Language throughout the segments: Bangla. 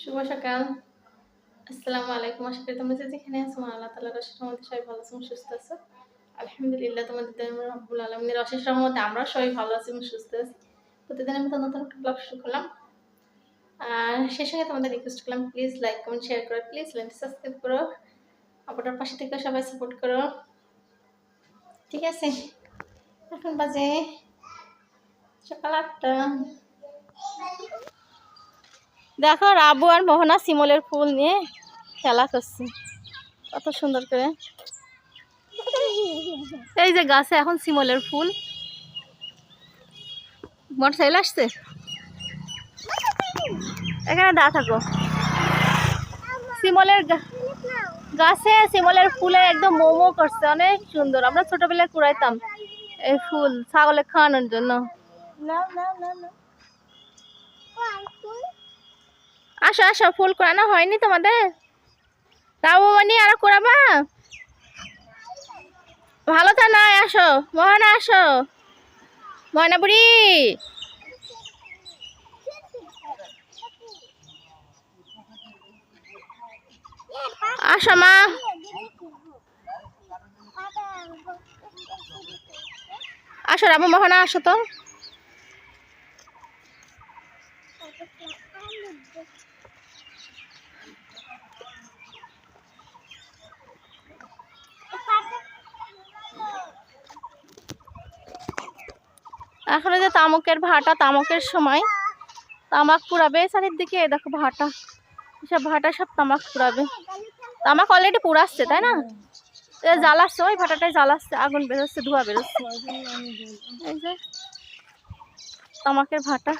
শুভ সকাল। আসসালামু আলাইকুম। আশা করি তোমরা যেখানে আছো আল্লাহ তালার অশেষ রহমতে সবাই ভালো আছো সুস্থ আছো। আলহামদুলিল্লাহ, তোমাদের রব্বুল আলমিনের অশেষ রহমতে আমরা সবাই ভালো আছি এবং সুস্থ আছি। প্রতিদিনের মতো নতুন একটা ব্লগ শুরু করলাম। আর সেই সঙ্গে তোমাদের রিকোয়েস্ট করলাম প্লিজ লাইক কমেন্ট শেয়ার করো। প্লিজ লাইনটা সাবস্ক্রাইব করো। আপনার পাশে থেকে সবাই সাপোর্ট করো। ঠিক আছে? এখন বাজে সকাল আটটা। দেখো রাবু আর মোহনা শিমলের ফুল নিয়ে খেলা করছে। কত সুন্দর করে। এই যে গাছে এখন শিমলের ফুল। মোটর সাইকেল আসছে? এখানে দা থাকো। শিমলের গাছে শিমলের ফুলে একদম মোমো করছে, অনেক সুন্দর। আমরা ছোটবেলায় কুড়াইতাম এই ফুল ছাগলে খাওয়ানোর জন্য। আসো আসো, ফুল করানো হয়নি তোমাদের? রাবু মানি আরও করাবা? ভালো তো নাই আসো, মহানা, আসো। ময়না বুড়ি। আসো মা। আসো রাবু মোহনা, আসো তো এখন ওই যে তামুকের ভাটা, তামুকের সময় তামাক পুরাবে চারিদিকে এই দেখো ভাটা। সব ভাটা সব তামাক পুরাবে তামাক অলরেডি পুরাচ্ছে তাই না? জ্বালাচ্ছে, ওই ভাটাটাই জ্বালাচ্ছে, আগুন বেরোচ্ছে, ধোঁয়া বেরোচ্ছে। এই যে তামাকের ভাটা।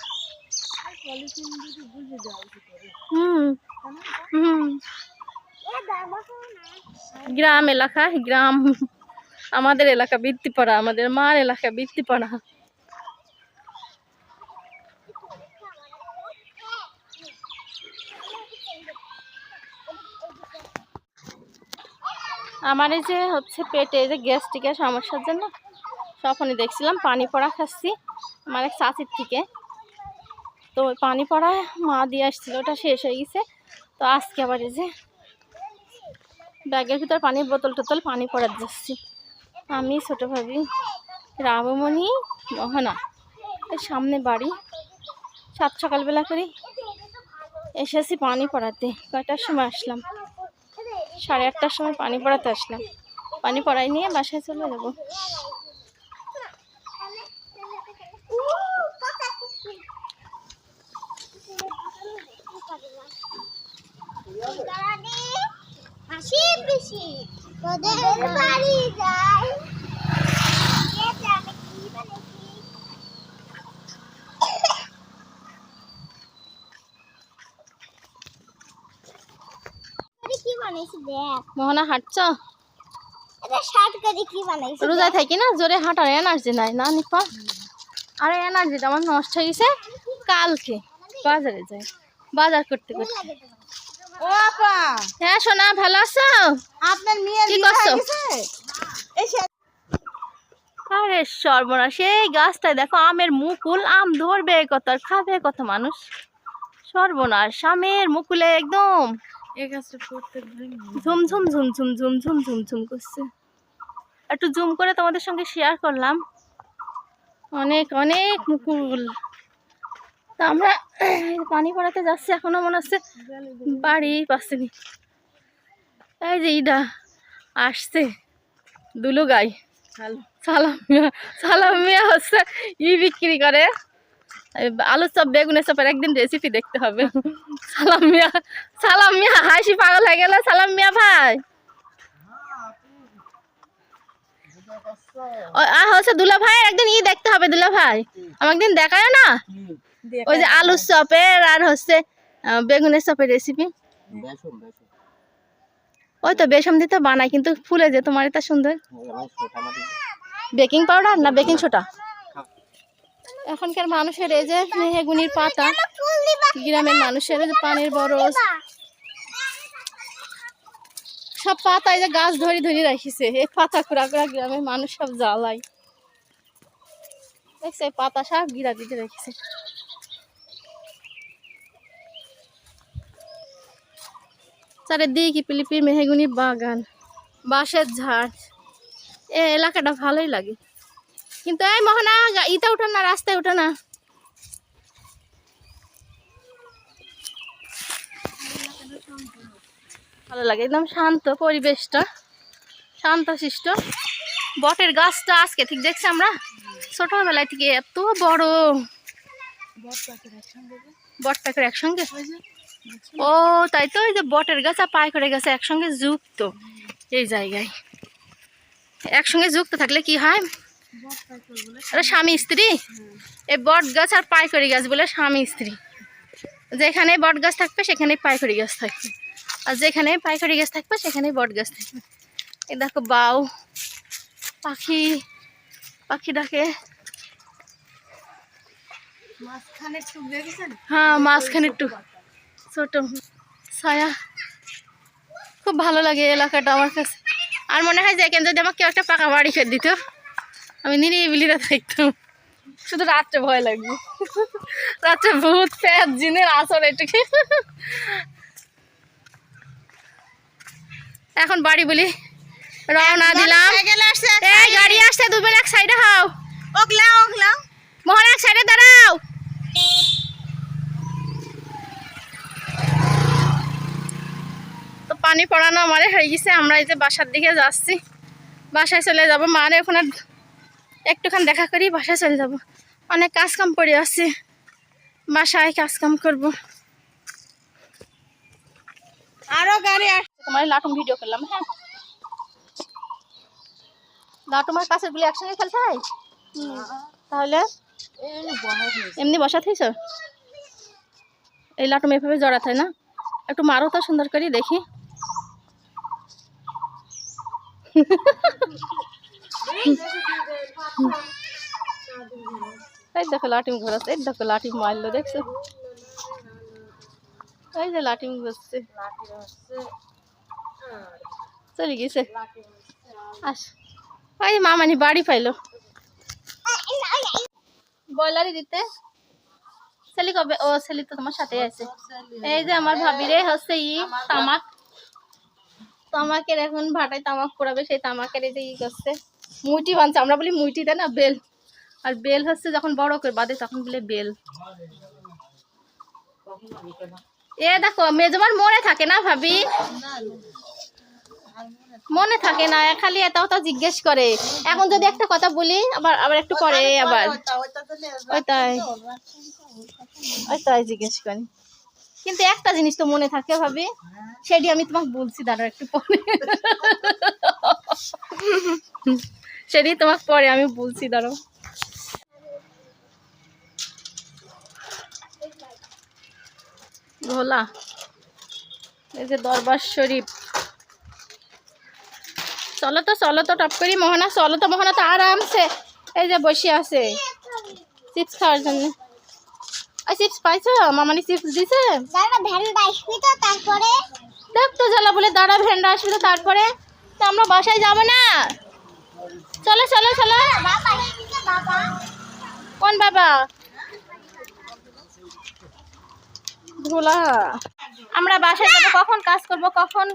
হুম হুম। গ্রাম এলাকা, গ্রাম। আমাদের এলাকা, বৃত্তিপাড়া, আমাদের মার এলাকা, বৃত্তিপাড়া। আমার এই যে হচ্ছে পেটে এই যে গ্যাস্ট্রিকের সমস্যার জন্য তখনই দেখছিলাম পানি পড়া খাচ্ছি আমার এক চাচির থেকে। তো ওই পানি পড়া মা দিয়ে আসছিল, ওটা শেষ হয়ে গেছে। তো আজকে আবার এই যে ব্যাগের ভিতর পানির বোতল টোতল পানি পড়ার যাচ্ছি আমি ছোটো ভাবি, রামমণি, মোহনা এর সামনে বাড়ি। সাত সকালবেলা করে এসেছি পানি পড়াতে, কয়টার সময় আসলাম? সাড়ে আটটার সময় পানি পড়াতে আসলাম। পানি পড়াই নিয়ে বাসায় চলে যাব। বাড়ি যাই খেতে আমি কি বানাইছি? তোরে কি বানাইছি দেখ মোহনা হাঁটছ? রোজায় থাকি না জোরে হাঁটার এনার্জি নাই না নিপা আরে এনার্জিটা আমার নষ্ট হয়ে গেছে। কালকে বাজারে যাই বাজার করতে করতে। ও আপা। হ্যাঁ সোনা ভালো আছো? আপনার কি করছ? আরে সর্বনাশ এই গাছটায় দেখো আমের মুকুল আম ধরবে কত আর খাবে কত মানুষ? সর্বনাশ আমের মুকুলে একদম ঝুমঝুম ঝুমঝুম ঝুমঝুম ঝুমঝুম করছে। একটু জুম করে তোমাদের সঙ্গে শেয়ার করলাম। অনেক অনেক মুকুল। তা আমরা পানি পড়াতে যাচ্ছি এখনও মনে হচ্ছে বাড়ি পাচ্ছিনি। এই যে ইডা আসছে। দুলু গাই। সালামিয়া হচ্ছে ই বিক্রি করে। আলুর চপ বেগুনের চপের একদিন রেসিপি দেখতে হবে। সালাম মিয়া সালাম মিয়া হাসি পাগল হয়ে গেল সালাম মিয়া ভাই। হচ্ছে দুলা ভাই একদিন ই দেখতে হবে দুলা ভাই। আমাকে দিন দেখায় না? ওই যে আলুর চপের আর হচ্ছে বেগুনের চপের রেসিপি ওই তো বেসম দিতে বানায় কিন্তু ফুলে যে তোমার এটা সুন্দর। বেকিং পাউডার না বেকিং সোডা? এখনকার মানুষের এই যে মেহেগুনির পাতা গ্রামের মানুষের পানির বরস সব পাতা এই যে গাছ ধরে ধরে রাখিছে, এই পাতা কুড়া কুড়া গ্রামের মানুষ সব জ্বালাই দেখছে পাতা সব গিরা দিতে রেখেছে। চারিদিকে পিলিপি, মেহেগুনি বাগান, বাঁশের ঝাড়। এ এলাকাটা ভালোই লাগে। কিন্তু এই মোহনা ইতে উঠো না, রাস্তায় উঠো না। ভালো লাগে। একদম শান্ত পরিবেশটা শান্ত শিষ্ট বটের গাছটা আজকে, ঠিক দেখছি আমরা? ছোটবেলায় থেকে এত বড়। বট একসঙ্গে? ও, তাই তো ওই যে বটের গাছ আর পাই করে গাছ একসঙ্গে যুক্ত এই জায়গায়। একসঙ্গে যুক্ত থাকলে কি হয়? স্বামী স্ত্রী? এই বট গাছ আর পাইকড়ি গাছ বলে স্বামী স্ত্রী। যেখানে বট গাছ থাকবে সেখানে পাইকড়ি গাছ থাকবে। আর যেখানে পাইকারি গাছ থাকবে সেখানে বট গাছ থাকবে। এই দেখো বাউ পাখি পাখি ডাকে। হ্যাঁ মাঝখানে একটু ছোট। ছায়া খুব ভালো লাগে এলাকাটা আমার কাছে। আর মনে হয় যে এখানে যদি আমাকে কেউ একটা পাকা বাড়ি করে দিত আমি নিরিবিলিরা থাকতাম। শুধু রাত্রে ভয় লাগবে। রাত্রে ভূত প্যাত জিনের আসর এটুকু। এখন বাড়ি বলি। রওনা দিলাম। এই গাড়ি আসছে দুবেন এক সাইডে হাও। ওগলা ওগলা। মোহন এক সাইডে দাঁড়াও। তো পানি পড়ানো আমারে হয়ে গেছে আমরা এই যে বাসার দিকে যাচ্ছি। বাসায় চলে যাব। মারে ওখানে একটুখানি দেখা করি বাসায় চলে যাব। অনেক কাজ কাম পড়ে আছে বাসায় কাজ কাম করব। আরও গাড়ি আস তোমার লাটুম ভিডিও করলাম হ্যাঁ। লাটুমার কাছে গুলি একসঙ্গে খেলতে হয়? তাহলে এমনি বসা থাইছ এই লাটুম এভাবে জড়া থাকে না। একটু মারো তো সুন্দর করে, দেখি। এই দেখো লাটিম ঘোরাচ্ছে, এই দেখো লাটিম মারলো, দেখছ? এই যে লাটিম ঘুরছে চলে গেছে। আস। ওই মামানি বাড়ি পাইলো। বয়লারই দিতে। ছেলে কবে? ও ছেলে তো তোমার সাথে আছে। এই যে আমার ভাবিরে হচ্ছে ই তামাক। তামাকের এখন ভাটায় তামাক পড়াবে সেই তামাকের এই যে ই করছে। মুইটি বানছে আমরা বলি মুইটি দেয় না বেল। আর বেল হচ্ছে যখন বড় করে বাঁধে তখন বলে বেল। এ দেখো মেজমার মনে থাকে না ভাবি? মনে থাকে না, খালি এটাও তো জিজ্ঞেস করে। এখন যদি একটা কথা বলি, আবার আবার একটু পরে আবার। ওই তাই ওই তাই জিজ্ঞেস করি। কিন্তু একটা জিনিস তো মনে থাকে ভাবি, সেটি আমি তোমাকে বলছি দাঁড়া একটু পরে। সেটি তোমাকে পরে আমি বলছি, দাঁড়াও। ভোলা এই যে দরবার শরীফ। চলো তো চলো তো টপ করি মোহনা চলো তো মোহনা তো আরামসে। এই যে বসে আছে। চিপস খাওয়ার জন্য। ওই চিপস পাইছো? মামানি চিপস দিছে? দাঁড়া ভ্যানটা আসবি তো তারপরে? দেখ তো জ্বালা বলে দাঁড়া ভ্যান্ডা আসবে তো তারপরে। তো আমরা বাসায় যাব না। চলো চলো চলো। বাবা। কোন বাবা? ভোলা আমরা বাসায় যাব কখন কাজ করব কখন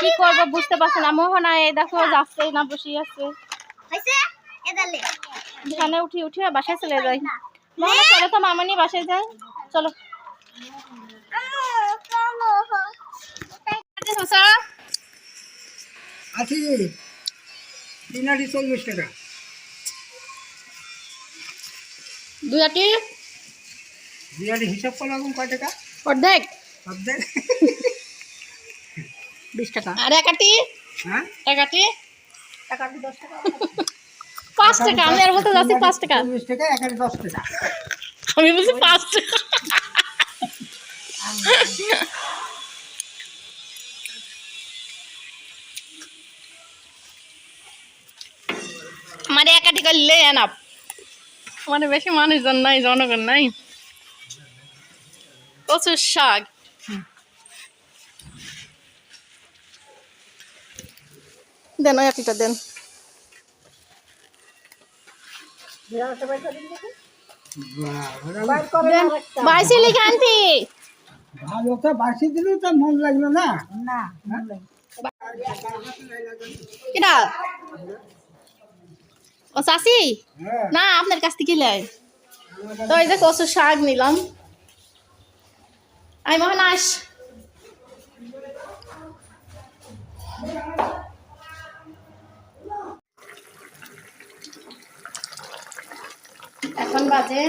কি করব বুঝতে পারছি না। মোহনা এই দেখো যাচ্ছে না বসে আছে। হইছে এদালে। এখানে উঠি উঠি বাসায় চলে যাই। মোহনা চলো তো মামানি বাসায় যাই। চলো। আশি তিন আটি চল্লিশ টাকা। দুই আটি? আটি হিসাব করলাম কয় টাকা? অর্ধেক। অর্ধেক? বিশ টাকা। আর এক আটি? হ্যাঁ? এক আটি? পাঁচ টাকা আমি আর বলতে যাচ্ছি পাঁচ টাকা। চল্লিশ টাকা এক দশ টাকা। আমি বলছি পাঁচ টাকা। আমার একাটি করলে মানে বেশি মানুষজন নাই জনগণ নাই। প্রচুর শাক দেন ওই আটিটা দেন। দেন বাইসিলি কান্তি ভালো তো বাসি দিলেও তো মন লাগল না। না কেডা ও চাষি হ্যাঁ। না আপনার কাছ থেকে লাই তো এই যে কচুর শাক নিলাম। আই মহান আস এখন বাজে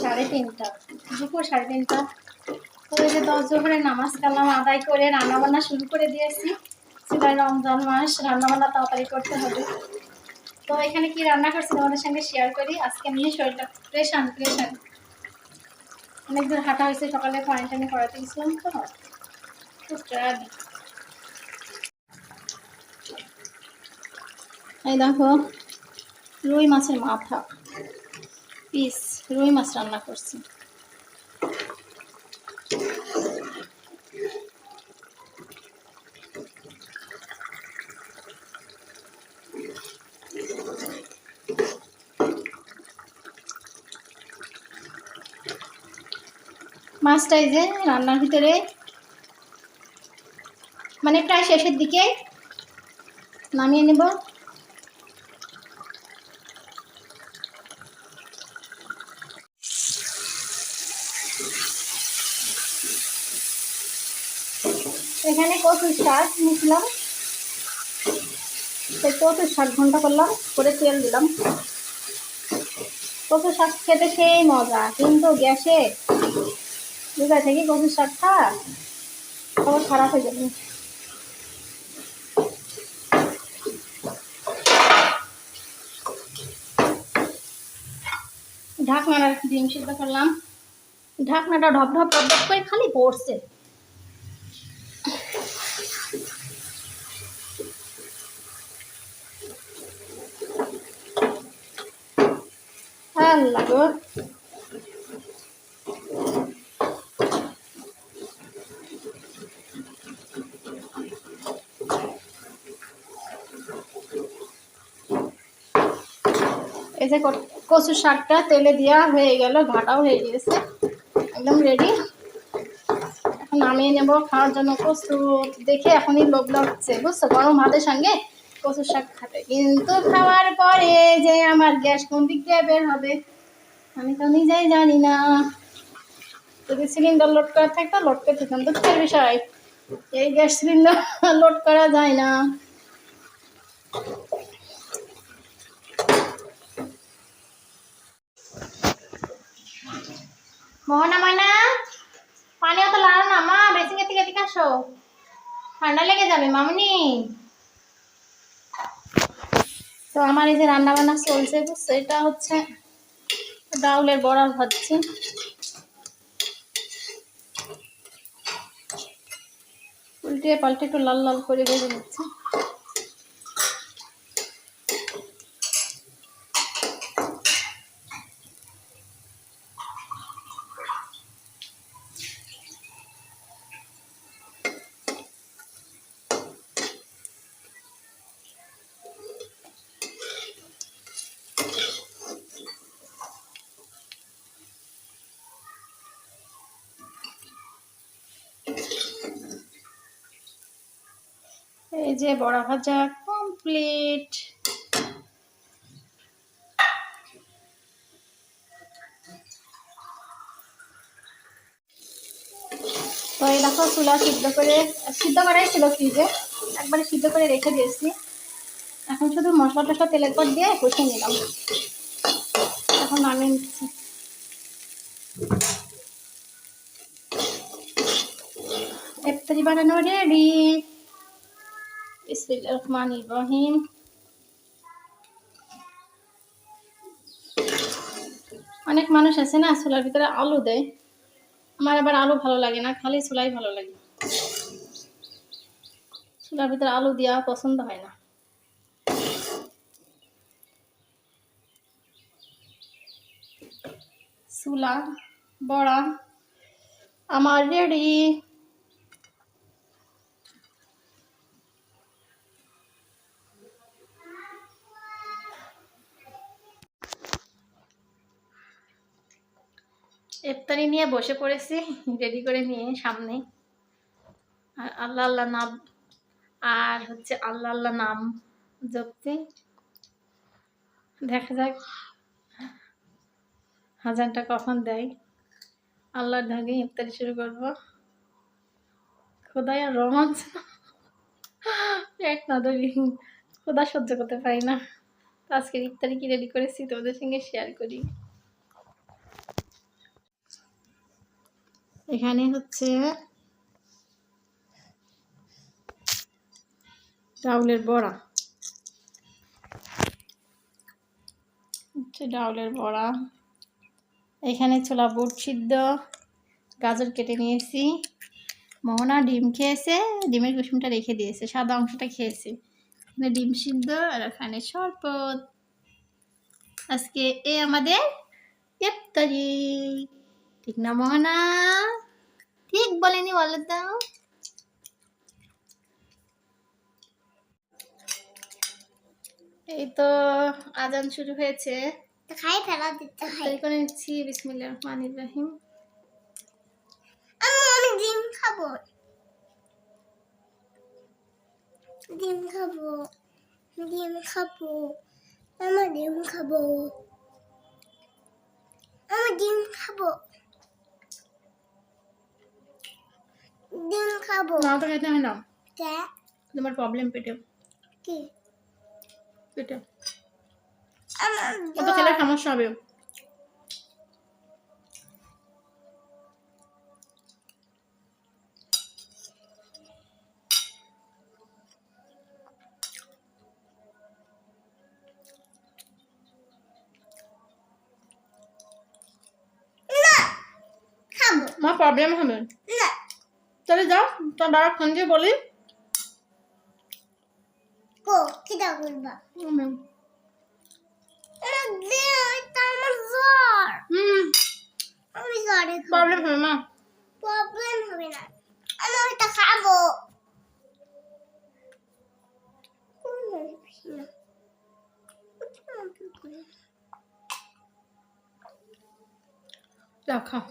সাড়ে তিনটা দুপুর সাড়ে তিনটা তো এই যে দশ জোহরে নামাজ কালাম আদায় করে রান্নাবান্না শুরু করে দিয়েছি সেটাই রমজান মাস রান্নাবান্না তাড়াতাড়ি করতে হবে তো এখানে কি রান্না করছি তোমাদের সঙ্গে শেয়ার করি? আজকে নিয়ে শরীরটা প্রেশান প্রেশান অনেক দূর হাঁটা হয়েছে, সকালে কোয়ারেন্টাইনে করাতে গেছিলাম তো। এই দেখো, রুই মাছের মাথা। পিস রুই মাছ রান্না করছি। মাছটা এই যে রান্নার ভিতরে। মানে প্রায় শেষের দিকে নামিয়ে নেব। এখানে কচুর শাক নিয়েছিলাম। সেই কচুর শাক ঘণ্টা করলাম, করে তেল দিলাম। কচুর শাক খেতে সেই মজা, কিন্তু গ্যাসে বুঝা থেকে কচুর শাকটা খবর খারাপ হয়ে যাবে। ঢাকনাটা ডিম সিদ্ধ করলাম। ঢাকনাটা ঢপ ঢপ ঢপ ঢপ করে খালি পড়ছে। আল্লাহ যে কচুর শাকটা তেলে দেওয়া হয়ে গেল ঘাটাও হয়ে গিয়েছে। একদম রেডি এখন নামিয়ে নেব, খাওয়ার জন্য কচু দেখে এখনই লোভ লাগছে, বুঝছ? গরম ভাতের সঙ্গে কচুর শাক খাতে কিন্তু খাওয়ার পরে যে আমার গ্যাস কোন দিক দিয়ে বের হবে, আমি তো নিজেই জানি না। যদি সিলিন্ডার লোড করা থাকতো লোড করে থাকতাম দুঃখের বিষয়, এই গ্যাস সিলিন্ডার লোড করা যায় না। মোহনা ময়না, পানি অত লাল না, মা বেসিং এর থেকে এদিকে আসো? ঠান্ডা লেগে যাবে, মামনি। তো আমার এই যে রান্না বান্না চলছে এটা হচ্ছে ডাউলের বড়া ভাজছি। উল্টে পাল্টে একটু লাল লাল করে ভেজে নিচ্ছি। এই যে বড়া ভাজা কমপ্লিট তো এই দেখো চুলা সিদ্ধ করে, সিদ্ধ করাই ছিল ফ্রিজে, একবারে সিদ্ধ করে রেখে দিয়েছি। এখন শুধু মশলা টশলা তেলের পর দিয়ে কষিয়ে নিলাম। এখন নামিয়ে নিচ্ছি। ইফতারি বানানো রেডি। বিসমিল্লাহির রহমানির রহিম অনেক মানুষ আছে না ছোলার ভিতরে আলু দেয়। আমার আবার আলু ভালো লাগে না, খালি ছোলাই ভালো লাগে। ছোলার ভিতরে আলু দেওয়া পছন্দ হয় না। চুলা, বড়া, আমার রেডি। ইফতারি নিয়ে বসে পড়েছি রেডি করে নিয়ে সামনে। আর আল্লাহ আল্লাহ নাম, আর হচ্ছে আল্লাহ আল্লাহ নাম জপছি। দেখা যাক হাজারটা কখন দেয়। আল্লাহর ধাগে ইফতারি শুরু করব। খোদাই আর রোমাঞ্চ এক না ধরি খোদা সহ্য করতে পারি না। তো আজকে ইফতারি কি রেডি করেছি তোমাদের সঙ্গে শেয়ার করি। এখানে হচ্ছে ডাউলের বড়া। হচ্ছে ডাউলের বড়া। এখানে ছোলা বুট সিদ্ধ, গাজর কেটে নিয়েছি। মোহনা ডিম খেয়েছে, ডিমের কুসুমটা রেখে দিয়েছে, সাদা অংশটা খেয়েছে। ডিম সিদ্ধ আর এখানে শরবত। আজকে এ আমাদের ইফতারি। ঠিক না মোহনা? ঠিক বলেনি বলো তো এই তো আজান শুরু হয়েছে। খাই ফেলা দিতে হয়। করে নিচ্ছি বিসমিল্লাহ রহমান ইব্রাহিম আমি অনেক ডিম খাব। ডিম খাব। ডিম খাব। আমার ডিম খাব। আমার ডিম খাব। ডিম খাব। না তো খেতে হয় না। কে? তোমার প্রবলেম পেটে। কি? পেটে। আমার অত খেলে সমস্যা হবে। আমার প্রবলেম হবে। না। চলে যাও তোমার বাবা ফোন দিয়ে বলি। কো কি দাও করবা? হুম আমার দে এটা আমার জ্বর। আমি জ্বরে খাব। প্রবলেম হবে মা প্রবলেম হবে না। আমি ওইটা খাব। যাও খাও।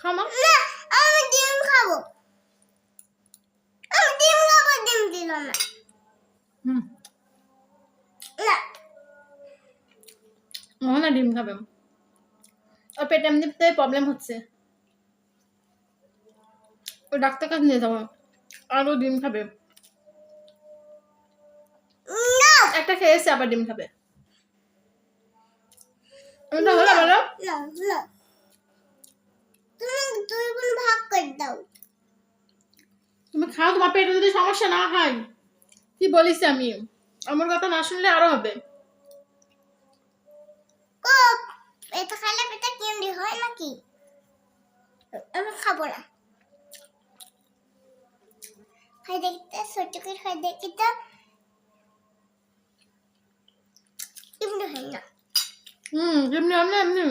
খাও মা। না। আমি ডিম খাব। আমি ডিম খাব ডিম দিল না। হুম। না। মোহনা ডিম খাবে। ওর পেটে এমনিতে প্রবলেম হচ্ছে। ও ডাক্তার কাছে নিয়ে যাব। আর ও ডিম খাবে। একটা খেয়েছে আবার ডিম খাবে। ওটা হলো বলো? না না। তুমি দুই গুণ ভাগ করে দাও। তুমি খাও তোমার পেটে যদি সমস্যা না হয়। কি বলিস আমি? আমার কথা না শুনলে আরও হবে। এটা খাইলে পেটে কেমনি হয় নাকি? আমি খাব না। খাই দেখতে ছোট করে খাই দেখি তো। কেমনি হয় না। হুম এমনি এমনি এমনি।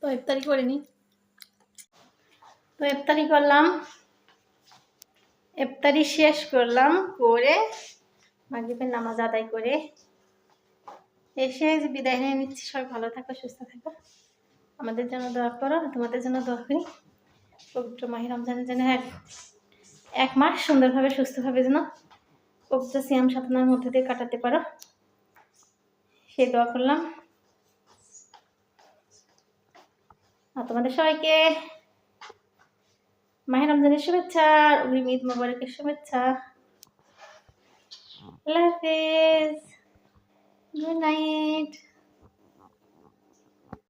তো ইফতারি করে নি তো ইফতারি করলাম। ইফতারি শেষ করলাম, করে মাগরিবের নামাজ আদায় করে এসে বিদায় নিয়ে নিচ্ছি। সবাই ভালো থাকো, সুস্থ থাকো। আমাদের জন্য দোয়া করো তোমাদের জন্য দোয়া করি। পবিত্র মাহি রমজানের জন্য এক এক মাস সুন্দরভাবে, সুস্থভাবে যেন পবিত্র সিয়াম সাধনার মধ্যে দিয়ে কাটাতে পারো। সেই দোয়া করলাম। আর তোমাদের সবাইকে মাহের রমজানের শুভেচ্ছা অগ্রিম মোবারকের শুভেচ্ছা। আল্লাহ হাফেজ। Good night.